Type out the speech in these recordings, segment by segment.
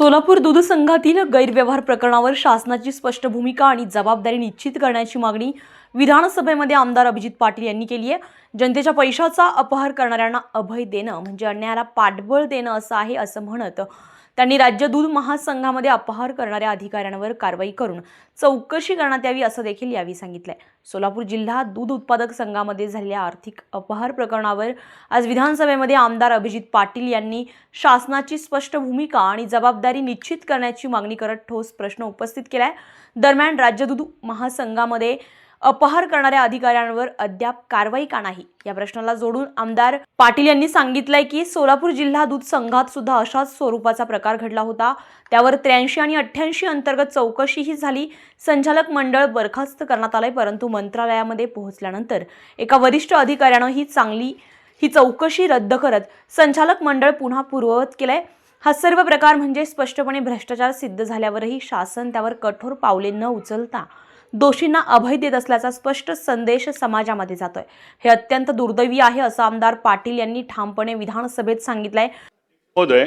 सोलापूर दूध संघातील गैरव्यवहार प्रकरणावर शासनाची स्पष्ट भूमिका आणि जबाबदारी निश्चित करण्याची मागणी विधानसभेमध्ये आमदार अभिजित पाटील यांनी केली आहे. जनतेच्या पैशाचा अपहार करणाऱ्यांना अभय देणं म्हणजे अन्यायाला पाठबळ देणं असं आहे असं म्हणत त्यांनी राज्य दूध महासंघामध्ये अपहार करणाऱ्या अधिकाऱ्यांवर कारवाई करून चौकशी करण्यात यावी असं देखील यावेळी सांगितलंय. सोलापूर जिल्हा दूध उत्पादक संघामध्ये झालेल्या आर्थिक अपहार प्रकरणावर आज विधानसभेमध्ये आमदार अभिजित पाटील यांनी शासनाची स्पष्ट भूमिका आणि जबाबदारी निश्चित करण्याची मागणी करत ठोस प्रश्न उपस्थित केलाय. दरम्यान राज्य दूध महासंघामध्ये अपहार करणाऱ्या अधिकाऱ्यांवर अद्याप कारवाई का नाही? या प्रश्नाला जोडून आमदार पाटील यांनी सांगितलंय की सोलापूर जिल्हा दूध संघात सुद्धा अशाच स्वरूपाचा प्रकार घडला होता. त्यावर त्र्याऐंशी आणि अठ्ठ्याऐंशी अंतर्गत चौकशीही झाली. संचालक मंडळ बरखास्त करण्यात आलंय परंतु मंत्रालयामध्ये पोहोचल्यानंतर एका वरिष्ठ अधिकाऱ्यानं ही चांगली ही चौकशी रद्द करत संचालक मंडळ पुन्हा पूर्ववत केलंय. हा सर्व प्रकार म्हणजे स्पष्टपणे भ्रष्टाचार सिद्ध झाल्यावरही शासन त्यावर कठोर पावले न उचलता दोषींना अभय देत असल्याचा स्पष्ट संदेश समाजामध्ये जातोय. हे अत्यंत दुर्दैवी आहे असं आमदार पाटील यांनी ठामपणे विधानसभेत सांगितलंय. महोदय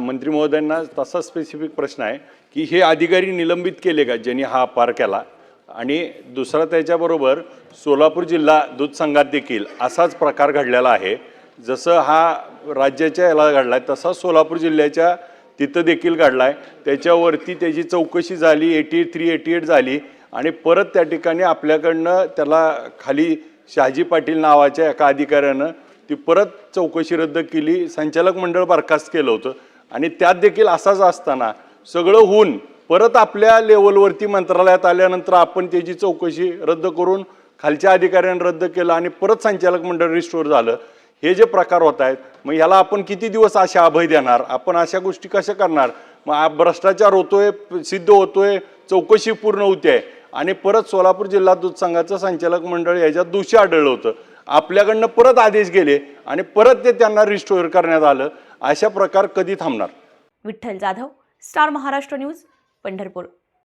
मंत्री महोदयांना तसा स्पेसिफिक प्रश्न आहे की हे अधिकारी निलंबित केले का ज्यांनी हा अपार केला? आणि दुसरा त्याच्याबरोबर सोलापूर जिल्हा दूध संघात देखील असाच प्रकार घडलेला आहे. जसं हा राज्याच्या याला घडला आहे तसा सोलापूर जिल्ह्याच्या तिथं देखील घडला आहे त्याच्यावरती त्याची चौकशी झाली eighty eight three eighty eight झाली आणि परत त्या ठिकाणी आपल्याकडनं त्याला खाली शहाजी पाटील नावाच्या एका अधिकाऱ्यानं ती परत चौकशी रद्द केली. संचालक मंडळ बरखास्त केलं होतं. आणि त्यात देखील असाच असताना सगळं होऊन परत आपल्या लेवलवरती मंत्रालयात आल्यानंतर आपण त्याची चौकशी रद्द करून खालच्या अधिकाऱ्यांनी रद्द केलं आणि परत संचालक मंडळ रिस्टोर झालं. हे जे प्रकार होत आहेत मग ह्याला आपण किती दिवस अशा अभय देणार? आपण अशा गोष्टी कशा करणार? मग भ्रष्टाचार होतोय सिद्ध होतोय चौकशी पूर्ण होते आणि परत सोलापूर जिल्हा दूध संघाचं संचालक मंडळ याच्यात दोषी आढळलं होतं. आपल्याकडनं परत आदेश गेले आणि परत ते त्यांना रिस्टोअर करण्यात आलं. अशा प्रकार कधी थांबणार? Vitthal Jadhav Star Maharashtra news Pandharpur.